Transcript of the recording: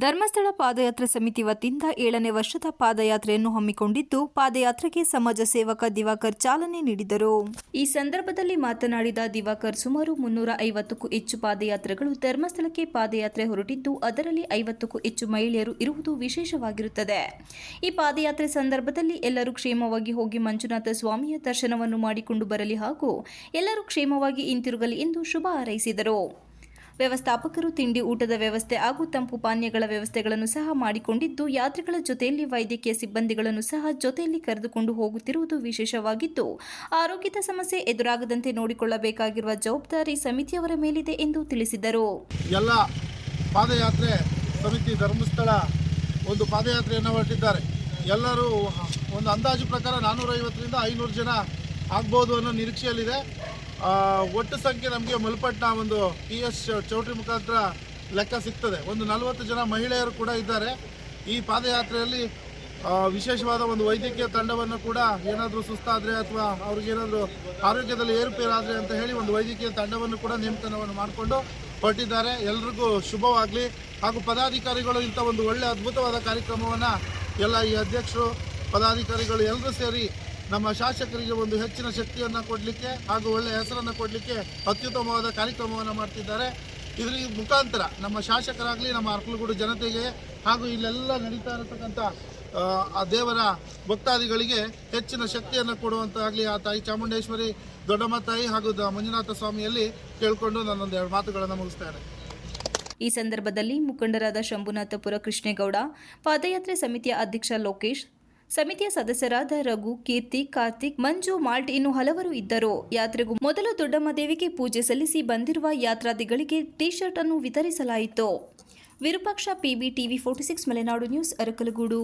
ಧರ್ಮಸ್ಥಳ ಪಾದಯಾತ್ರೆ ಸಮಿತಿ ವತಿಯಿಂದ ಏಳನೇ ವರ್ಷದ ಪಾದಯಾತ್ರೆಯನ್ನು ಹಮ್ಮಿಕೊಂಡಿದ್ದು, ಪಾದಯಾತ್ರೆಗೆ ಸಮಾಜ ಸೇವಕ ದಿವಾಕರ್ ಚಾಲನೆ ನೀಡಿದರು. ಈ ಸಂದರ್ಭದಲ್ಲಿ ಮಾತನಾಡಿದ ದಿವಾಕರ್, ಸುಮಾರು ಮುನ್ನೂರ ಐವತ್ತಕ್ಕೂ ಹೆಚ್ಚು ಪಾದಯಾತ್ರೆಗಳು ಧರ್ಮಸ್ಥಳಕ್ಕೆ ಪಾದಯಾತ್ರೆ ಹೊರಟಿದ್ದು, ಅದರಲ್ಲಿ ಐವತ್ತಕ್ಕೂ ಹೆಚ್ಚು ಮಹಿಳೆಯರು ಇರುವುದು ವಿಶೇಷವಾಗಿರುತ್ತದೆ. ಈ ಪಾದಯಾತ್ರೆ ಸಂದರ್ಭದಲ್ಲಿ ಎಲ್ಲರೂ ಕ್ಷೇಮವಾಗಿ ಹೋಗಿ ಮಂಜುನಾಥ ಸ್ವಾಮಿಯ ದರ್ಶನವನ್ನು ಮಾಡಿಕೊಂಡು ಬರಲಿ ಹಾಗೂ ಎಲ್ಲರೂ ಕ್ಷೇಮವಾಗಿ ಹಿಂತಿರುಗಲಿ ಎಂದು ಶುಭ ಹಾರೈಸಿದರು. ವ್ಯವಸ್ಥಾಪಕರು, ತಿಂಡಿ ಊಟದ ವ್ಯವಸ್ಥೆ ಹಾಗೂ ತಂಪು ಪಾನೀಯಗಳ ವ್ಯವಸ್ಥೆಗಳನ್ನು ಸಹ ಮಾಡಿಕೊಂಡಿದ್ದು, ಯಾತ್ರಿಗಳ ಜೊತೆಯಲ್ಲಿ ವೈದ್ಯಕೀಯ ಸಿಬ್ಬಂದಿಗಳನ್ನು ಸಹ ಜೊತೆಯಲ್ಲಿ ಕರೆದುಕೊಂಡು ಹೋಗುತ್ತಿರುವುದು ವಿಶೇಷವಾಗಿದ್ದು, ಆರೋಗ್ಯದ ಸಮಸ್ಯೆ ಎದುರಾಗದಂತೆ ನೋಡಿಕೊಳ್ಳಬೇಕಾಗಿರುವ ಜವಾಬ್ದಾರಿ ಸಮಿತಿಯವರ ಮೇಲಿದೆ ಎಂದು ತಿಳಿಸಿದರು. ಎಲ್ಲ ಪಾದಯಾತ್ರೆ ಸಮಿತಿ ಧರ್ಮಸ್ಥಳ ಒಂದು ಪಾದಯಾತ್ರೆಯನ್ನು ಹೊರಟಿದ್ದಾರೆ. ಎಲ್ಲರೂ ಒಂದು ಅಂದಾಜು ಪ್ರಕಾರ ನಾನ್ನೂರೈವತ್ತರಿಂದ ಐನೂರು ಜನ ಆಗ್ಬೋದು ಅನ್ನೋ ನಿರೀಕ್ಷೆಯಲ್ಲಿದೆ. ಒಟ್ಟು ಸಂಖ್ಯೆ ನಮಗೆ ಮಲ್ಪಟ್ಟ ಒಂದು ಪಿ ಎಸ್ ಚೌಟ್ರಿ ಮುಖಾಂತರ ಲೆಕ್ಕ ಸಿಗ್ತದೆ. ಒಂದು ನಲವತ್ತು ಜನ ಮಹಿಳೆಯರು ಕೂಡ ಇದ್ದಾರೆ. ಈ ಪಾದಯಾತ್ರೆಯಲ್ಲಿ ವಿಶೇಷವಾದ ಒಂದು ವೈದ್ಯಕೀಯ ತಂಡವನ್ನು ಕೂಡ ಏನಾದರೂ ಸುಸ್ತಾದರೆ ಅಥವಾ ಅವ್ರಿಗೇನಾದರೂ ಆರೋಗ್ಯದಲ್ಲಿ ಏರುಪೇರಾದರೆ ಅಂತ ಹೇಳಿ ಒಂದು ವೈದ್ಯಕೀಯ ತಂಡವನ್ನು ಕೂಡ ನೇಮಕನವನ್ನು ಮಾಡಿಕೊಂಡು ಹೊರಟಿದ್ದಾರೆ. ಎಲ್ರಿಗೂ ಶುಭವಾಗಲಿ. ಹಾಗೂ ಪದಾಧಿಕಾರಿಗಳು ಇಂಥ ಒಂದು ಒಳ್ಳೆಯ ಅದ್ಭುತವಾದ ಕಾರ್ಯಕ್ರಮವನ್ನು ಎಲ್ಲ ಈ ಅಧ್ಯಕ್ಷರು, ಪದಾಧಿಕಾರಿಗಳು ಎಲ್ಲರೂ ಸೇರಿ ನಮ್ಮ ಶಾಸಕರಿಗೆ ಒಂದು ಹೆಚ್ಚಿನ ಶಕ್ತಿಯನ್ನು ಕೊಡಲಿಕ್ಕೆ ಹಾಗೂ ಒಳ್ಳೆಯ ಹೆಸರನ್ನು ಕೊಡಲಿಕ್ಕೆ ಅತ್ಯುತ್ತಮವಾದ ಕಾರ್ಯಕ್ರಮವನ್ನು ಮಾಡ್ತಿದ್ದಾರೆ. ಇದರ ಮುಖಾಂತರ ನಮ್ಮ ಶಾಸಕರಾಗಲಿ ನಮ್ಮ ಅರ್ಕಲಗೂಡು ಜನತೆಗೆ ಹಾಗೂ ಇಲ್ಲೆಲ್ಲ ನಡೀತಾ ಇರತಕ್ಕಂಥ ಆ, ದೇವರ ಭಕ್ತಾದಿಗಳಿಗೆ ಹೆಚ್ಚಿನ ಶಕ್ತಿಯನ್ನು ಕೊಡುವಂತಾಗಲಿ ಆ ತಾಯಿ ಚಾಮುಂಡೇಶ್ವರಿ ದೊಡ್ಡಮ್ಮ ತಾಯಿ ಹಾಗೂ ಮಂಜುನಾಥ ಸ್ವಾಮಿಯಲ್ಲಿ ಕೇಳಿಕೊಂಡು ನನ್ನೊಂದು ಎರಡು ಮಾತುಗಳನ್ನು ಮುಗಿಸ್ತೇನೆ. ಈ ಸಂದರ್ಭದಲ್ಲಿ ಮುಖಂಡರಾದ ಶಂಭುನಾಥಪುರ ಕೃಷ್ಣೇಗೌಡ ಪಾದಯಾತ್ರೆ ಸಮಿತಿಯ ಅಧ್ಯಕ್ಷ ಲೋಕೇಶ್ ಸಮಿತಿಯ ಸದಸ್ಯರಾದ ರಘು, ಕೀರ್ತಿ, ಕಾರ್ತಿಕ್, ಮಂಜು, ಮಾಲ್ಟ್ ಇನ್ನು ಹಲವರು ಇದ್ದರು. ಯಾತ್ರೆಗೂ ಮೊದಲು ದೊಡ್ಡಮ್ಮ ದೇವಿಗೆ ಪೂಜೆ ಸಲ್ಲಿಸಿ ಬಂದಿರುವ ಯಾತ್ರಾದಿಗಳಿಗೆ ಟಿ ಶರ್ಟ್ ಅನ್ನು ವಿತರಿಸಲಾಯಿತು. Virupaksha PB TV forty six, Malenadu news, Arakalagudu.